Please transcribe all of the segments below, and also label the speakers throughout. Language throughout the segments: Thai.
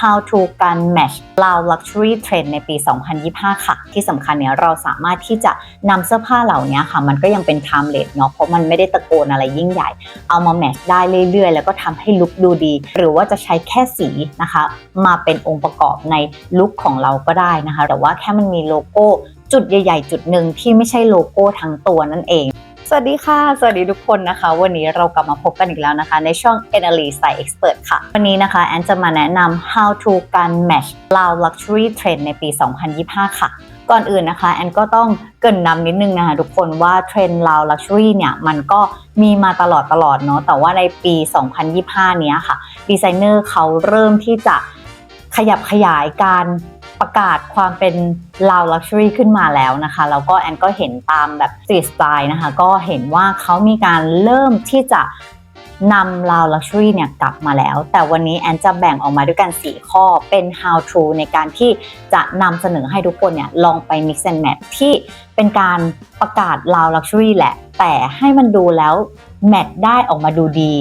Speaker 1: How to การ match ลาว luxury trend ในปี 2025 ค่ะ ที่สำคัญเนี่ยเราสามารถที่จะนำเสื้อผ้าเหล่านี้ค่ะ มันก็ยังเป็น timeless เนาะเพราะมันไม่ได้ตะโกนอะไรยิ่งใหญ่ เอามา match ได้เรื่อยๆ แล้วก็ทำให้ลุคดูดี หรือว่าจะใช้แค่สีนะคะ มาเป็นองค์ประกอบในลุคของเราก็ได้นะคะ แต่ว่าแค่มันมีโลโก้จุดใหญ่ ๆ จุดหนึ่งที่ไม่ใช่โลโก้ทั้งตัวนั่นเอง สวัสดีค่ะ สวัสดีทุกคนนะคะ วันนี้เรากลับมาพบกันอีกแล้วนะคะ ในช่อง e n a l y s i t Expert ค่ะ วันนี้นะคะแอนจะมาแนะนำ how to การ match ลาว luxury trend ในปี 2025 ค่ะ ก่อนอื่นนะคะ แอนก็ต้องเกรินนำนิดนึงนะคะทุกคนว่าเทรนด์ลาว luxury เนี่ย มันก็มีมาตลอดตลอดเนาะแต่ว่าในปี 2025 เนี้ยค่ะดีไซเนอร์เขาเริ่มที่จะขยับขยายการ กาศความเป็นลาว luxury ขึ้นมาแล้วนะคะแล้วก็แอนก็เห็นตามแบบสตรีทสไตล์นะคะ ก็เห็นว่าเขามีการเริ่มที่จะนำลาว luxury เนี่ยกลับมาแล้ว แต่วันนี้แอนจะแบ่งออกมาด้วยกัน 4 ข้อเป็น how to ในการที่จะนำเสนอให้ทุกคนเนี่ยลองไป mix and match ที่เป็นการประกาศลาว luxury แหละ แต่ให้มันดูแล้วแมทได้ออกมาดูดี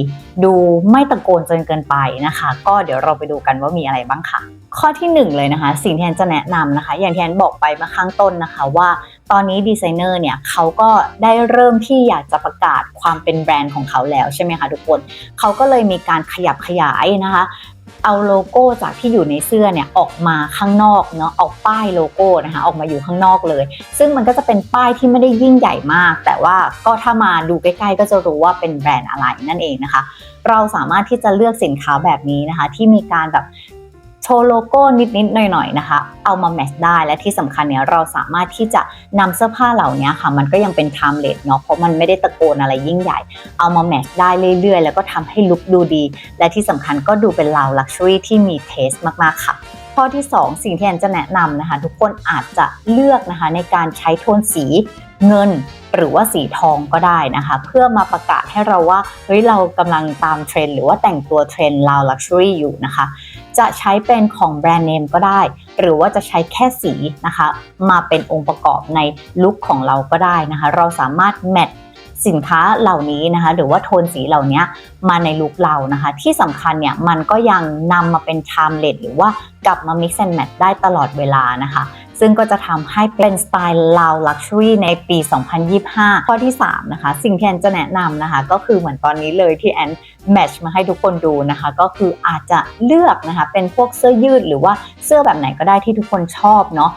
Speaker 1: ดูไม่ตะโกนจนเกินไปนะคะ ก็เดี๋ยวเราไปดูกันว่ามีอะไรบ้างค่ะ ข้อที่หนึ่งเลยนะคะ สิ่งที่แอนจะแนะนำนะคะ อย่างที่แอนบอกไปมื่อข้างต้นนะคะว่าตอนนี้ดีไซเนอร์เนี่ยเขาก็ได้เริ่มที่อยากจะประกาศความเป็นแบรนด์ของเขาแล้วใช่ไหมคะทุกคนเขาก็เลยมีการขยับขยายนะคะเอาโลโก้จากที่อยู่ในเสื้อเนี่ยออกมาข้างนอกเนาะเอาป้ายโลโก้นะคะออกมาอยู่ข้างนอกเลย ซึ่งมันก็จะเป็นป้ายที่ไม่ได้ยิ่งใหญ่มาก แต่ว่าก็ถ้ามาดูใกล้ๆ ก็จะรู้ว่าเป็นแบรนด์อะไรนั่นเองนะคะ เราสามารถที่จะเลือกสินค้าแบบนี้นะคะ ที่มีการแบบ ชว์โลโก้นิดๆหน่อยๆนะคะ เอามาแมทช์ได้และที่สำคัญเนี่ยเราสามารถที่จะนำเสื้อผ้าเหล่านี้ค่ะ มันก็ยังเป็น timeless เนาะเพราะมันไม่ได้ตะโกนอะไรยิ่งใหญ่ เอามาแมทช์ได้เรื่อยๆ แล้วก็ทำให้ลุคดูดี และที่สำคัญก็ดูเป็นลาวลักชัวรี่ที่มีเทสมากๆค่ะข้อที่ 2 สิ่งที่แอนจะแนะนำนะคะ ทุกคนอาจจะเลือกนะคะในการใช้โทนสีเงินหรือว่าสีทองก็ได้นะคะ เพื่อมาประกาศให้เราว่าเฮ้ยเรากำลังตามเทรนหรือว่าแต่งตัวเทรนด์ลาวลักชัวรี่อยู่นะคะ จะใช้เป็นของแบรนด์เนมก็ได้ หรือว่าจะใช้แค่สีนะคะ มาเป็นองค์ประกอบในลุคของเราก็ได้นะคะ เราสามารถแมทสินค้าเหล่านี้นะคะ หรือว่าโทนสีเหล่านี้มาในลุคเรานะคะ ที่สำคัญเนี่ยมันก็ยังนำมาเป็นไทม์เลสหรือว่ากลับมา mix and match ได้ตลอดเวลานะคะ ซึ่งก็จะทำให้เป็นสไตล์ลาวลักชัวรี่ในปี 2025 ข้อที่ 3 นะคะ สิ่งที่แอนจะแนะนำนะคะ ก็คือเหมือนตอนนี้เลยที่แอนแมทช์มาให้ทุกคนดูนะคะ ก็คืออาจจะเลือกนะคะ เป็นพวกเสื้อยืดหรือว่าเสื้อแบบไหนก็ได้ที่ทุกคนชอบเนาะ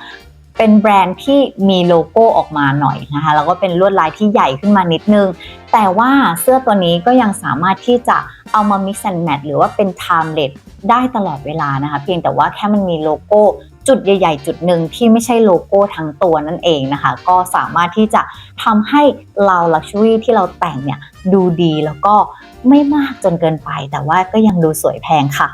Speaker 1: เป็นแบรนด์ที่มีโลโก้ออกมาหน่อยนะคะแล้วก็เป็นลวดลายที่ใหญ่ขึ้นมานิดนึง แต่ว่าเสื้อตัวนี้ก็ยังสามารถที่จะเอามา mix and match หรือว่าเป็น timeless ได้ตลอดเวลานะคะ เพียงแต่ว่าแค่มันมีโลโก้ จุดใหญ่ ๆ จุดหนึ่งที่ไม่ใช่โลโก้ทั้งตัวนั่นเองนะคะ ก็สามารถที่จะทำให้เรา luxury ที่เราแต่งเนี่ยดูดีแล้วก็ไม่มากจนเกินไป แต่ว่าก็ยังดูสวยแพงค่ะ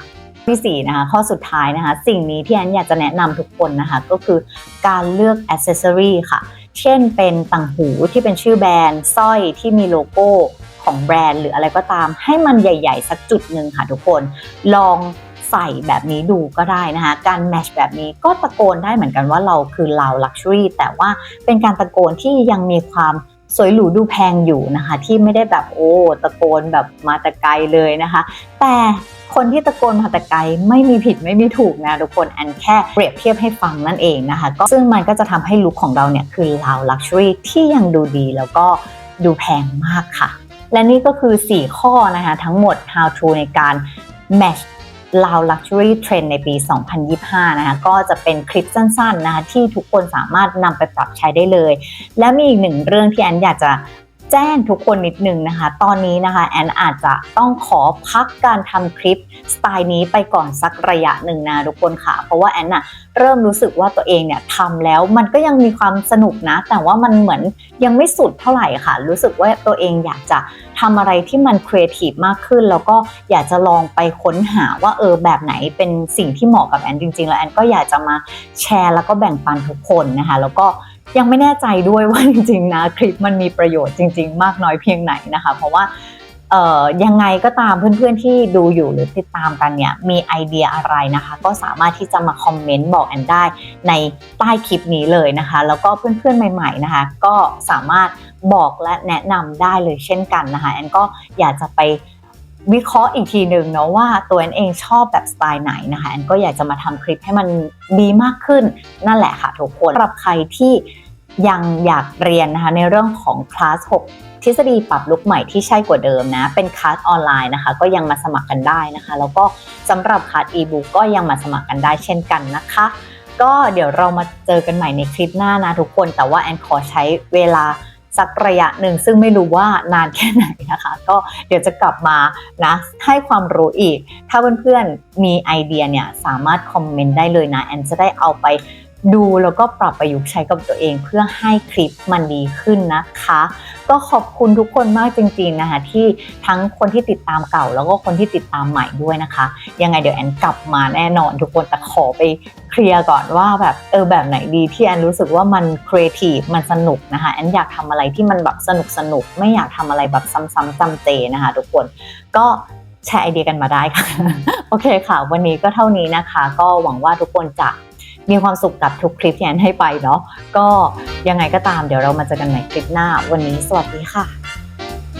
Speaker 1: ที่สี่นะคะ ข้อสุดท้ายนะคะ สิ่งนี้ที่แอนอยากจะแนะนำทุกคนนะคะ ก็คือการเลือกอ c เซ s ซอรีค่ะ เช่นเป็นต่างหูที่เป็นชื่อแบรนด์สร้อยที่มีโลโก้ของแบรนด์หรืออะไรก็ตามให้มันใหญ่ ๆ สักจุดหนึ่งค่ะทุกคน ลอง ใส่แบบนี้ดูก็ได้นะคะ การแมชแบบนี้ก็ตะโกนได้เหมือนกันว่าเราคือเราลักชัวรี่แต่ว่าเป็นการตะโกนที่ยังมีความสวยหรูดูแพงอยู่นะคะ ที่ไม่ได้แบบโอ้ตะโกนแบบมาแต่ไกลเลยนะคะ แต่คนที่ตะโกนมาแต่ไกลไม่มีผิดไม่มีถูกนะทุกคนแอนแค่เปรียบเทียบให้ฟังนั่นเองนะคะก็ซึ่งมันก็จะทำให้ลุคของเราเนี่ยคือลาวลักชัวรี่ที่ยังดูดีแล้วก็ดูแพงมากค่ะ และนี่ก็คือ 4 ข้อนะคะทั้งหมด how to ในการ match ลาว Luxury Trend ในปี 2025 นะคะก็จะเป็นคลิปสั้นๆนะคะที่ทุกคนสามารถนำไปปรับใช้ได้เลย และมีอีกหนึ่งเรื่องที่แอนอยากจะ แจ้งทุกคนนิดนึงนะคะ ตอนนี้นะคะแอนอาจจะต้องขอพักการทำคลิปสไตล์นี้ไปก่อนสักระยะหนึ่งนะทุกคนค่ะ เพราะว่าแอนน่ะเริ่มรู้สึกว่าตัวเองเนี่ยทำแล้วมันก็ยังมีความสนุกนะ แต่ว่ามันเหมือนยังไม่สุดเท่าไหร่ค่ะ รู้สึกว่าตัวเองอยากจะทำอะไรที่มันครีเอทีฟมากขึ้น แล้วก็อยากจะลองไปค้นหาว่าเออแบบไหนเป็นสิ่งที่เหมาะกับแอนจริงๆ แล้วแอนก็อยากจะมาแชร์แล้วก็แบ่งปันทุกคนนะคะ แล้วก็ ยังไม่แน่ใจด้วยว่าจริงๆนะคลิปมันมีประโยชน์จริง ๆ มากน้อยเพียงไหนนะคะ เพราะว่ายังไงก็ตามเพื่อนๆที่ดูอยู่หรือติดตามกันเนี่ยมีไอเดียอะไรนะคะ ก็สามารถที่จะมาคอมเมนต์บอกแอนได้ในใต้คลิปนี้เลยนะคะ แล้วก็เพื่อนๆใหม่ ๆนะคะ ก็สามารถบอกและแนะนำได้เลยเช่นกันนะคะแอนก็อยากจะไป วิเคราะห์อีกทีหนึ่งเนาะว่าตัวแอนเองชอบแบบสไตล์ไหนนะคะแอนก็อยากจะมาทำคลิปให้มันดีมากขึ้นนั่นแหละค่ะทุกคนสำหรับใครที่ยังอยากเรียนนะคะในเรื่องของคลาส 6 ทฤษฎีปรับลุกใหม่ที่ใช่กว่าเดิมนะ เป็นคลาสออนไลน์นะคะ ก็ยังมาสมัครกันได้นะคะ แล้วก็สำหรับคลาสอีบุ๊กก็ยังมาสมัครกันได้เช่นกันนะคะ ก็เดี๋ยวเรามาเจอกันใหม่ในคลิปหน้านะทุกคนแต่ว่าแอนขอใช้เวลา สักระยะหนึ่งซึ่งไม่รู้ว่านานแค่ไหนนะคะ ก็เดี๋ยวจะกลับมานะให้ความรู้อีก ถ้าเพื่อนๆมีไอเดียเนี่ยสามารถคอมเมนต์ได้เลยนะแอนจะได้เอาไปดูแล้วก็ปรับประยุกต์ใช้กับตัวเองเพื่อให้คลิปมันดีขึ้นนะคะ ก็ขอบคุณทุกคนมากจริงๆนะคะที่ทั้งคนที่ติดตามเก่า แล้วก็คนที่ติดตามใหม่ด้วยนะคะ ยังไงเดี๋ยวแอนกลับมาแน่นอนทุกคนแต่ขอไป เคลียร์ก่อนว่าแบบเออแบบไหนดีที่แอนรู้สึกว่ามันครีเอทีฟมันสนุกนะคะแอนอยากทำอะไรที่มันแบบสนุกสนุกไม่อยากทำอะไรแบบซ้ำๆจำเจนะคะทุกคนก็แชร์ไอเดียกันมาได้ค่ะ โอเคค่ะ วันนี้ก็เท่านี้นะคะ ก็หวังว่าทุกคนจะมีความสุขกับทุกคลิปที่แอนให้ไปเนาะก็ยังไงก็ตามเดี๋ยวเรามาเจอกันใหม่คลิปหน้า วันนี้สวัสดีค่ะ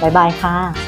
Speaker 1: บ๊ายบายค่ะ